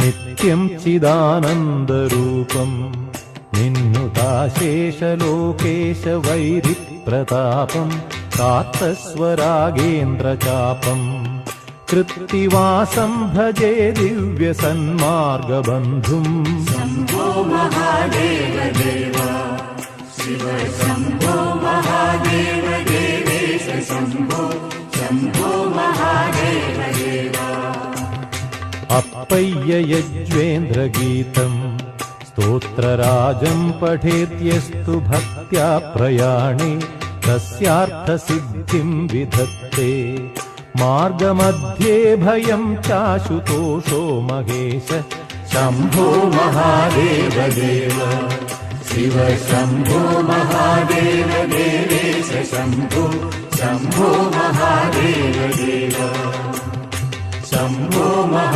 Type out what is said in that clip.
नित्यं चिदानन्दरूपम् निन्नुता शेषलोकेश वैरिप्रतापम् कार्थस्व कृत्तिवासं भजे दिव्यसन्मार्गबन्धुम् शम्भो अप्पय्ययज्वेन्द्रगीतम् स्तोत्रराजम् पठेत्यस्तु भक्त्या प्रयाणे तस्यार्थसिद्धिम् विधत्ते। मार्गमध्ये भयम् चाशुतोषो महेश शम्भो महादेव देव शिव शम्भो महादेव देवेश शम्भो शम्भो महादेव देव शम्भो महा